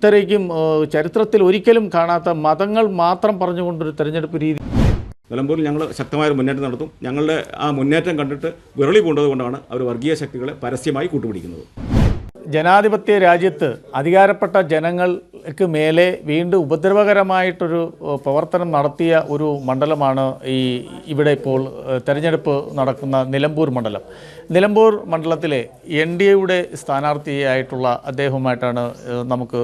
ഇത്രയ്ക്കും ചരിത്രത്തിൽ ഒരിക്കലും കാണാത്ത മതങ്ങൾ മാത്രം പറഞ്ഞുകൊണ്ടൊരു തെരഞ്ഞെടുപ്പ് രീതി. നിലമ്പൂരിൽ ഞങ്ങൾ ശക്തമായ മുന്നേറ്റം നടത്തും. ഞങ്ങളുടെ ആ മുന്നേറ്റം കണ്ടിട്ട് വിരളി പൂണ്ടതുകൊണ്ടാണ് അവർ വർഗീയ ശക്തികളെ പരസ്യമായി കൂട്ടുപിടിക്കുന്നത്. ജനാധിപത്യ രാജ്യത്ത് അധികാരപ്പെട്ട ജനങ്ങൾക്ക് മേലെ വീണ്ടും ഉപദ്രവകരമായിട്ടൊരു പ്രവർത്തനം നടത്തിയ ഒരു മണ്ഡലമാണ് ഈ ഇവിടെ ഇപ്പോൾ തെരഞ്ഞെടുപ്പ് നടക്കുന്ന നിലമ്പൂർ മണ്ഡലം. നിലമ്പൂർ മണ്ഡലത്തിലെ എൻ ഡി എയുടെ സ്ഥാനാർത്ഥിയായിട്ടുള്ള അദ്ദേഹവുമായിട്ടാണ് നമുക്ക്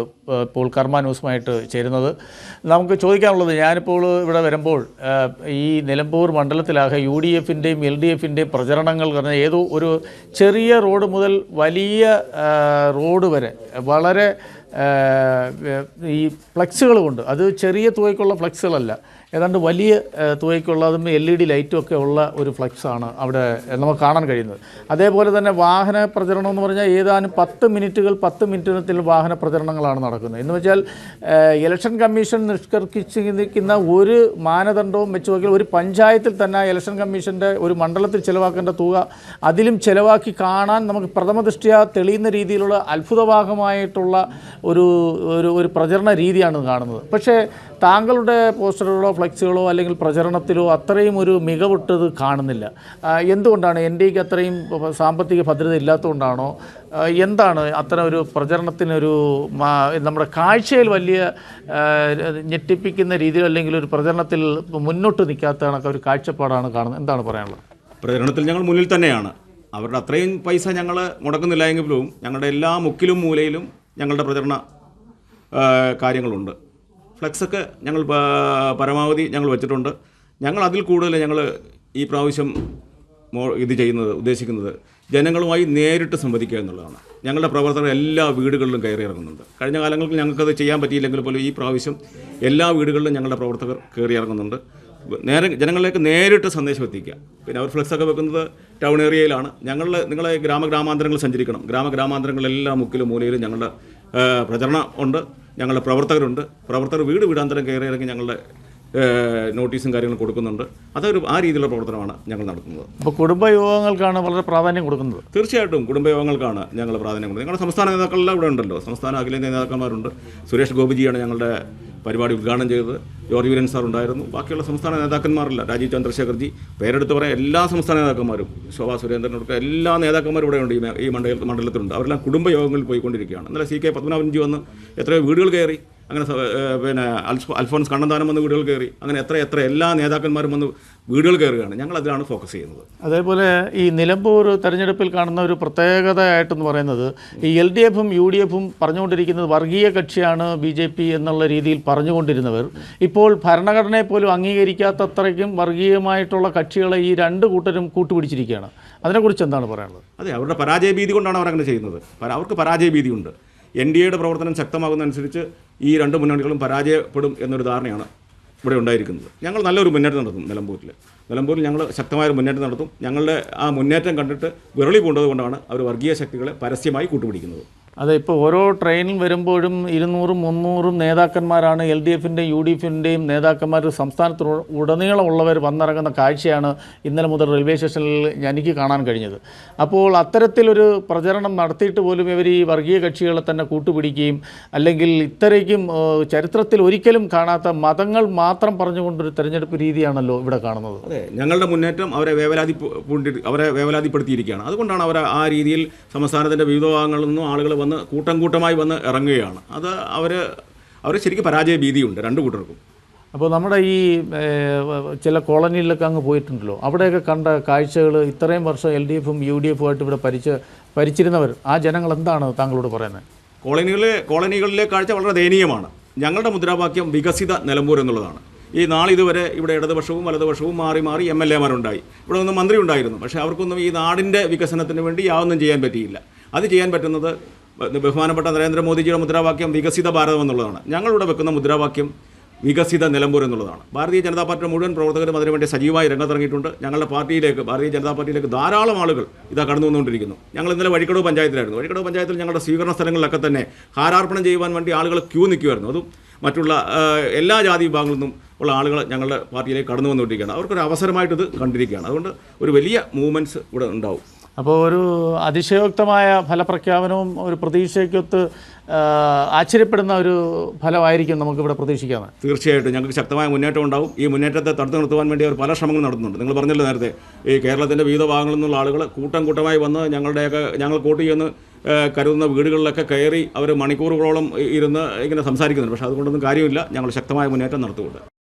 ഇപ്പോൾ കർമ്മ ന്യൂസുമായിട്ട് ചേരുന്നത്. നമുക്ക് ചോദിക്കാനുള്ളത് ഞാനിപ്പോൾ ഇവിടെ വരുമ്പോൾ ഈ നിലമ്പൂർ മണ്ഡലത്തിലാകെ യു ഡി എഫിന്റെയും എൽ ഡി എഫിന്റെയും പ്രചരണങ്ങൾ പറഞ്ഞാൽ ഏതോ ഒരു ചെറിയ റോഡ് മുതൽ വലിയ റോഡ് വരെ വളരെ ഈ ഫ്ലെക്സുകൾ കൊണ്ട്. അത് ചെറിയ തുകയ്ക്കുള്ള ഫ്ലെക്സുകളല്ല. ഏതാണ്ട് വലിയ തുകയ്ക്കുള്ള തുകയ്ക്കുള്ളതും എൽ ഇ ഡി ലൈറ്റും ഒക്കെ ഉള്ള ഒരു ഫ്ലെക്സാണ് അവിടെ നമുക്ക് കാണാൻ കഴിയുന്നത്. അതേപോലെ തന്നെ വാഹന പ്രചരണം എന്ന് പറഞ്ഞാൽ ഏതാനും പത്ത് മിനിറ്റുകൾ പത്ത് മിനിറ്റിനത്തിൽ വാഹന പ്രചരണങ്ങളാണ് നടക്കുന്നത്. എന്ന് വെച്ചാൽ ഇലക്ഷൻ കമ്മീഷൻ നിഷ്കർഷിച്ചിരിക്കുന്ന ഒരു മാനദണ്ഡവും വെച്ച് നോക്കിയാൽ ഒരു പഞ്ചായത്തിൽ തന്നെ ഇലക്ഷൻ കമ്മീഷന്റെ ഒരു മണ്ഡലത്തിൽ ചിലവാക്കേണ്ട തുക അതിലും ചിലവാക്കി കാണാൻ നമുക്ക് പ്രഥമ ദൃഷ്ട്യാ തെളിയുന്ന രീതിയിലുള്ള അത്ഭുതഭാഗമായിട്ടുള്ള ഒരു ഒരു പ്രചരണ രീതിയാണ് കാണുന്നത്. പക്ഷേ താങ്കളുടെ പോസ്റ്ററുകളോ ഫ്ലെക്സുകളോ അല്ലെങ്കിൽ പ്രചരണത്തിലോ അത്രയും ഒരു മികവിട്ടത് കാണുന്നില്ല. എന്തുകൊണ്ടാണ് എൻ ഡി എക്ക് അത്രയും സാമ്പത്തിക ഭദ്രത ഇല്ലാത്തതുകൊണ്ടാണോ? എന്താണ് അത്തരം ഒരു പ്രചരണത്തിനൊരു നമ്മുടെ കാഴ്ചയിൽ വലിയ ഞെട്ടിപ്പിക്കുന്ന രീതിയിൽ അല്ലെങ്കിൽ ഒരു പ്രചരണത്തിൽ മുന്നോട്ട് നിൽക്കാത്ത കണക്ക് ഒരു കാഴ്ചപ്പാടാണ് കാണുന്നത്. എന്താണ് പറയാനുള്ളത്? പ്രചരണത്തിൽ ഞങ്ങൾ മുന്നിൽ തന്നെയാണ്. അവരുടെ അത്രയും പൈസ ഞങ്ങൾ മുടക്കുന്നില്ല എങ്കിലും ഞങ്ങളുടെ എല്ലാ മുക്കിലും മൂലയിലും ഞങ്ങളുടെ പ്രചരണ കാര്യങ്ങളുണ്ട്. ഫ്ലെക്സൊക്കെ ഞങ്ങൾ പരമാവധി ഞങ്ങൾ വെച്ചിട്ടുണ്ട്. ഞങ്ങൾ അതിൽ കൂടുതൽ ഞങ്ങൾ ഈ പ്രാവശ്യം ഇത് ചെയ്യുന്നത് ഉദ്ദേശിക്കുന്നത് ജനങ്ങളുമായി നേരിട്ട് സംവദിക്കുക എന്നുള്ളതാണ്. ഞങ്ങളുടെ പ്രവർത്തകർ എല്ലാ വീടുകളിലും കയറി ഇറങ്ങുന്നുണ്ട് കഴിഞ്ഞ കാലങ്ങളിൽ ഞങ്ങൾക്കത് ചെയ്യാൻ പറ്റിയില്ലെങ്കിൽ പോലും ഈ പ്രാവശ്യം എല്ലാ വീടുകളിലും ഞങ്ങളുടെ പ്രവർത്തകർ കയറി ഇറങ്ങുന്നുണ്ട് നേരെ ജനങ്ങളിലേക്ക് നേരിട്ട് സന്ദേശം എത്തിക്കുക. പിന്നെ അവർ ഫ്ലെക്സൊക്കെ വെക്കുന്നത് ടൗൺ ഏരിയയിലാണ്. ഞങ്ങളുടെ നിങ്ങളെ ഗ്രാമഗ്രാമാന്തരങ്ങൾ സഞ്ചരിക്കണം. ഗ്രാമ ഗ്രാമാന്തരങ്ങളെല്ലാം മുക്കിലും മൂലയിലും ഞങ്ങളുടെ പ്രചരണം ഉണ്ട്. ഞങ്ങളുടെ പ്രവർത്തകരുണ്ട്. പ്രവർത്തകർ വീട് വീടാന്തരം കയറി ഇറങ്ങി ഞങ്ങളുടെ നോട്ടീസും കാര്യങ്ങളും കൊടുക്കുന്നുണ്ട്. അതൊരു ആ രീതിയിലുള്ള പ്രവർത്തനമാണ് ഞങ്ങൾ നടത്തുന്നത്. അപ്പോൾ കുടുംബയോഗങ്ങൾക്കാണ് വളരെ പ്രാധാന്യം കൊടുക്കുന്നത്. തീർച്ചയായിട്ടും കുടുംബയോഗങ്ങൾക്കാണ് ഞങ്ങൾ പ്രാധാന്യം കൊടുക്കുന്നത്. ഞങ്ങളുടെ സംസ്ഥാന നേതാക്കളെല്ലാം ഇവിടെ ഉണ്ടല്ലോ. സംസ്ഥാന അഖിലേന്ത്യാ നേതാക്കന്മാരുണ്ട്. സുരേഷ് ഗോപിജിയാണ് ഞങ്ങളുടെ പരിപാടി ഉദ്ഘാടനം ചെയ്തത്. ജോർജ് വീരൻ സാർ ഉണ്ടായിരുന്നു. ബാക്കിയുള്ള സംസ്ഥാന നേതാക്കന്മാരില്ല. രാജീവ് ചന്ദ്രശേഖർജി പേരെടുത്ത് പറയാൻ എല്ലാ സംസ്ഥാന നേതാക്കന്മാരും ശോഭാ സുരേന്ദ്രൻ ഉൾപ്പെടെ എല്ലാ നേതാക്കന്മാരും ഇവിടെ ഉണ്ട് ഈ മണ്ഡലത്തിൽ മണ്ഡല മണ്ഡലത്തിലുണ്ട്. അവരെല്ലാം കുടുംബയോഗങ്ങളിൽ പോയിക്കൊണ്ടിരിക്കുകയാണ്. ഇന്നലെ സി കെ പത്മനാഭൻജി വന്ന് എത്രയോ വീടുകൾ കയറി. അങ്ങനെ പിന്നെ അൽഫോ അൽഫോൻസ് കണ്ണന്താനം വന്ന് വീടുകൾ കയറി. അങ്ങനെ എത്ര എത്ര എല്ലാ നേതാക്കന്മാരും വന്ന് വീടുകൾ കയറുകയാണ്. ഞങ്ങൾ അതിലാണ് ഫോക്കസ് ചെയ്യുന്നത്. അതേപോലെ ഈ നിലമ്പൂർ തെരഞ്ഞെടുപ്പിൽ കാണുന്ന ഒരു പ്രത്യേകതയായിട്ടെന്ന് പറയുന്നത് ഈ എൽ ഡി എഫും യു ഡി എഫും പറഞ്ഞുകൊണ്ടിരിക്കുന്നത് വർഗീയ കക്ഷിയാണ് ബി ജെ പി എന്നുള്ള രീതിയിൽ പറഞ്ഞുകൊണ്ടിരുന്നവർ. ഇപ്പോൾ ഭരണഘടനയെ പോലും അംഗീകരിക്കാത്തത്രയ്ക്കും വർഗീയമായിട്ടുള്ള കക്ഷികളെ ഈ രണ്ട് കൂട്ടരും കൂട്ടുപിടിച്ചിരിക്കുകയാണ്. അതിനെക്കുറിച്ച് എന്താണ് പറയാനുള്ളത്? അതെ അവരുടെ പരാജയ ഭീതി കൊണ്ടാണ് അവർ അങ്ങനെ ചെയ്യുന്നത് അവർക്ക് പരാജയ ഭീതിയുണ്ട് എൻ ഡി എയുടെ പ്രവർത്തനം ശക്തമാകുന്നതനുസരിച്ച് ഈ രണ്ട് മുന്നണികളും പരാജയപ്പെടും എന്നൊരു ധാരണയാണ് ഇവിടെ ഉണ്ടായിരിക്കുന്നത്. ഞങ്ങൾ നല്ലൊരു മുന്നേറ്റം നടത്തും നിലമ്പൂരിൽ. നിലമ്പൂരിൽ ഞങ്ങൾ ശക്തമായ മുന്നേറ്റം നടത്തും. ഞങ്ങളുടെ ആ മുന്നേറ്റം കണ്ടിട്ട് വിരളി പൂണ്ടതുകൊണ്ടാണ് അവർ വർഗീയ ശക്തികളെ പരസ്യമായി കൂട്ടുപിടിക്കുന്നത്. അതെ ഇപ്പോൾ ഓരോ ട്രെയിനിൽ വരുമ്പോഴും ഇരുന്നൂറും മുന്നൂറും നേതാക്കന്മാരാണ്. എൽ ഡി എഫിന്റെയും യു ഡി എഫിന്റെയും നേതാക്കന്മാർ സംസ്ഥാനത്ത് ഉടനീളമുള്ളവർ വന്നിറങ്ങുന്ന കാഴ്ചയാണ് ഇന്നലെ മുതൽ റെയിൽവേ സ്റ്റേഷനിൽ എനിക്ക് കാണാൻ കഴിഞ്ഞത്. അപ്പോൾ അത്തരത്തിലൊരു പ്രചരണം നടത്തിയിട്ട് പോലും ഇവർ ഈ വർഗീയ കക്ഷികളെ തന്നെ കൂട്ടുപിടിക്കുകയും അല്ലെങ്കിൽ ഇത്രയ്ക്കും ചരിത്രത്തിൽ ഒരിക്കലും കാണാത്ത മതങ്ങൾ മാത്രം പറഞ്ഞുകൊണ്ടൊരു തെരഞ്ഞെടുപ്പ് രീതിയാണല്ലോ ഇവിടെ കാണുന്നത്. അതെ ഞങ്ങളുടെ മുന്നേറ്റം അവരെ വേവലാതി അവരെ വേവലാതിപ്പെടുത്തിയിരിക്കുകയാണ്. അതുകൊണ്ടാണ് അവർ ആ രീതിയിൽ സംസ്ഥാനത്തിന്റെ വിവിധ ഭാഗങ്ങളിൽ നിന്നും ആളുകൾ വന്ന് കൂട്ടം കൂട്ടമായി വന്ന് ഇറങ്ങുകയാണ്. അത് അവർ അവർ ശരിക്കും പരാജയ ഭീതിയുണ്ട് രണ്ട് കൂട്ടർക്കും. അപ്പോൾ നമ്മുടെ ഈ ചില കോളനിയിലൊക്കെ അങ്ങ് പോയിട്ടുണ്ടല്ലോ. അവിടെയൊക്കെ കണ്ട കാഴ്ചകൾ ഇത്രയും വർഷം എൽ ഡി എഫും യു ഡി എഫും ആയിട്ട് ഇവിടെ ഭരിച്ച് ഭരിച്ചിരുന്നവർ ആ ജനങ്ങൾ എന്താണ് താങ്കളോട് പറയുന്നത്? കോളനികളിലെ കോളനികളിലെ കാഴ്ച വളരെ ദയനീയമാണ്. ഞങ്ങളുടെ മുദ്രാവാക്യം വികസിത നിലമ്പൂർ എന്നുള്ളതാണ്. ഈ നാളിതുവരെ ഇവിടെ ഇടതുപക്ഷവും വലതുപക്ഷവും മാറി മാറി എം എൽ എമാരുണ്ടായി ഇവിടെ ഒന്ന് മന്ത്രി ഉണ്ടായിരുന്നു പക്ഷേ അവർക്കൊന്നും ഈ നാടിന്റെ വികസനത്തിന് വേണ്ടി യാതൊന്നും ചെയ്യാൻ പറ്റിയില്ല. അത് ചെയ്യാൻ പറ്റുന്നത് ബഹുമാനപ്പെട്ട നരേന്ദ്രമോദിജിയുടെ മുദ്രാവാക്യം വികസിത ഭാരതം എന്നുള്ളതാണ്. ഞങ്ങളിവിടെ വെക്കുന്ന മുദ്രാവാക്യം വികസിത നിലമ്പൂർ എന്നുള്ളതാണ്. ഭാരതീയ ജനതാ പാർട്ടിയുടെ മുഴുവൻ പ്രവർത്തകരും അതിനുവേണ്ടി സജീവമായി രംഗത്തിറങ്ങിയിട്ടുണ്ട്. ഞങ്ങളുടെ പാർട്ടിയിലേക്ക് ഭാരതീയ ജനതാ പാർട്ടിയിലേക്ക് ധാരാളം ആളുകൾ ഇതാ കടന്നു വന്നുകൊണ്ടിരിക്കുന്നു. ഞങ്ങൾ ഇന്നലെ വഴിക്കടവ് പഞ്ചായത്തിലായിരുന്നു. വഴിക്കടവ് പഞ്ചായത്തിൽ ഞങ്ങളുടെ സ്വീകരണ സ്ഥലങ്ങളിലൊക്കെ തന്നെ ഹാരാർപ്പണം ചെയ്യുവാൻ വേണ്ടി ആളുകൾ ക്യൂ നിൽക്കുമായിരുന്നു അതും മറ്റുള്ള എല്ലാ ജാതി വിഭാഗങ്ങളിൽ നിന്നും ഉള്ള ആളുകൾ ഞങ്ങളുടെ പാർട്ടിയിലേക്ക് കടന്നു വന്നുകൊണ്ടിരിക്കുകയാണ്. അവർക്കൊരു അവസരമായിട്ട് ഇത് കണ്ടിരിക്കുകയാണ്. അതുകൊണ്ട് ഒരു വലിയ മൂവ്മെന്റ്സ് ഇവിടെ ഉണ്ടാവും. അപ്പോൾ ഒരു അതിശയോക്തമായ ഫലപ്രഖ്യാപനവും ഒരു പ്രതീക്ഷയ്ക്കൊത്ത് ആശ്ചര്യപ്പെടുന്ന ഒരു ഫലമായിരിക്കും നമുക്കിവിടെ പ്രതീക്ഷിക്കാവുന്നത് തീർച്ചയായിട്ടും. ഞങ്ങൾക്ക് ശക്തമായ മുന്നേറ്റം ഉണ്ടാവും. ഈ മുന്നേറ്റത്തെ തടുത്തു നിർത്തുവാൻ വേണ്ടി അവർ പല ശ്രമങ്ങൾ നടത്തുന്നുണ്ട്. നിങ്ങൾ പറഞ്ഞല്ലോ നേരത്തെ ഈ കേരളത്തിന്റെ വിവിധ ഭാഗങ്ങളിൽ നിന്നുള്ള ആളുകൾ കൂട്ടം കൂട്ടമായി വന്ന് ഞങ്ങളുടെയൊക്കെ ഞങ്ങൾ കൂട്ടി എന്ന് കരുതുന്ന വീടുകളിലൊക്കെ കയറി അവർ മണിക്കൂറുകളോളം ഇരുന്ന് ഇങ്ങനെ സംസാരിക്കുന്നുണ്ട്. പക്ഷേ അതുകൊണ്ടൊന്നും കാര്യമില്ല. ഞങ്ങൾ ശക്തമായ മുന്നേറ്റം നടത്തുന്നുണ്ട്.